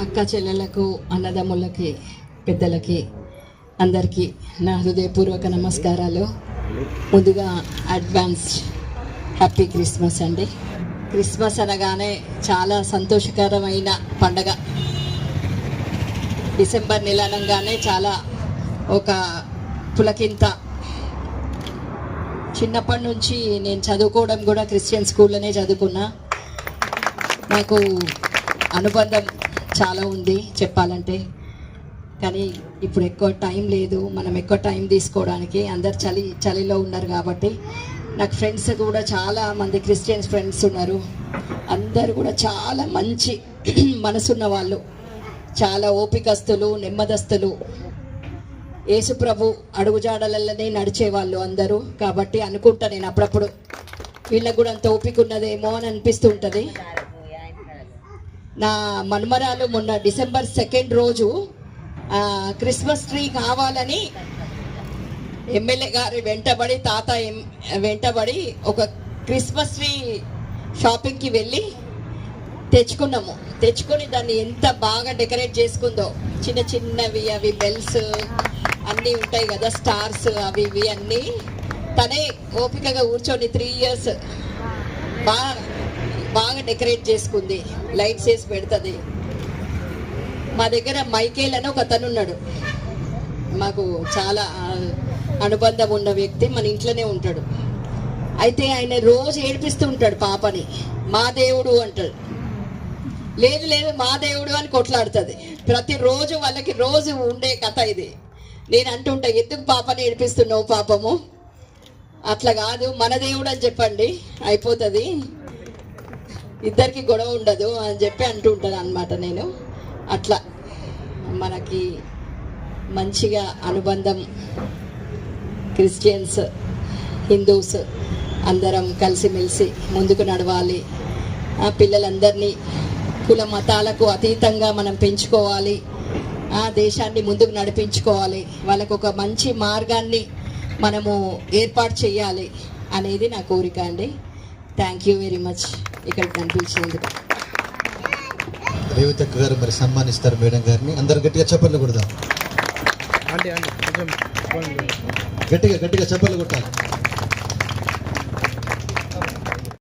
అక్క చెల్లెలకు అన్నదమ్ములకి పెద్దలకి అందరికీ నా హృదయపూర్వక నమస్కారాలు. ముందుగా అడ్వాన్స్ హ్యాపీ క్రిస్మస్ అండి. క్రిస్మస్ అనగానే చాలా సంతోషకరమైన పండగ. డిసెంబర్ నెల అనగానే చాలా ఒక పులకింత. చిన్నప్పటి నుంచి నేను చదువుకోవడం కూడా క్రిస్టియన్ స్కూల్లోనే చదువుకున్నా. నాకు అనుబంధం చాలా ఉంది చెప్పాలంటే. కానీ ఇప్పుడు ఎక్కువ టైం లేదు. మనం ఎక్కువ టైం తీసుకోవడానికి అందరు చలి చలిలో ఉన్నారు కాబట్టి నాకు ఫ్రెండ్స్ కూడా చాలా మంది క్రిస్టియన్స్ ఫ్రెండ్స్ ఉన్నారు. అందరు కూడా చాలా మంచి మనసున్న వాళ్ళు. చాలా ఓపికస్తులు నెమ్మదస్తులు. యేసుప్రభు అడుగుజాడలలోనే నడిచేవాళ్ళు అందరూ కాబట్టి అనుకుంటా నేను అప్పుడప్పుడు. వీళ్ళకు కూడా అంత ఓపిక ఉన్నదేమో అని అనిపిస్తూ ఉంటుంది. నా మన్మరాలు మొన్న డిసెంబర్ సెకండ్ రోజు క్రిస్మస్ ట్రీ కావాలని ఎమ్మెల్యే గారి వెంటబడి తాత వెంటబడి ఒక క్రిస్మస్ ట్రీ షాపింగ్కి వెళ్ళి తెచ్చుకున్నాము. తెచ్చుకొని దాన్ని ఎంత బాగా డెకరేట్ చేసుకుందో చిన్న చిన్నవి అవి బెల్స్ అన్నీ ఉంటాయి కదా స్టార్స్ అవి ఇవి అన్నీ. తనే ఓపికగా కూర్చొని త్రీ ఇయర్స్ బాగా బాగా డెకరేట్ చేసుకుంది లైట్స్ వేసి పెడుతుంది. మా దగ్గర మైకేల్ అని ఒక అతను ఉన్నాడు. మాకు చాలా అనుబంధం ఉన్న వ్యక్తి మన ఇంట్లోనే ఉంటాడు. అయితే ఆయన రోజు ఏడిపిస్తూ ఉంటాడు పాపని. మా దేవుడు అంటాడు. లేదు లేదు మా దేవుడు అని కొట్లాడుతుంది. ప్రతిరోజు వాళ్ళకి రోజు ఉండే కథ ఇది. నేను అంటుంటా ఎందుకు పాపని ఏడిపిస్తున్నావు పాపము? అట్లా కాదు మన దేవుడు అని చెప్పండి. అయిపోతుంది. ఇద్దరికి గొడవ ఉండదు అని చెప్పి అంటూ ఉంటాను అనమాట నేను. అట్లా మనకి మంచిగా అనుబంధం క్రిస్టియన్స్ హిందూస్ అందరం కలిసిమెలిసి ముందుకు నడవాలి. ఆ పిల్లలందరినీ కుల మతాలకు అతీతంగా మనం పెంచుకోవాలి. ఆ దేశాన్ని ముందుకు నడిపించుకోవాలి. వాళ్ళకు ఒక మంచి మార్గాన్ని మనము ఏర్పాటు చేయాలి అనేది నా కోరిక అండి. థ్యాంక్ యూ వెరీ మచ్ ఇక్కడ కనిపించినందుకు. గారు మరి సన్మానిస్తారు మేడం గారిని. అందరు గట్టిగా చప్పట్లు కొడదాం. గట్టిగా గట్టిగా చప్పట్లు కొట్టాలి.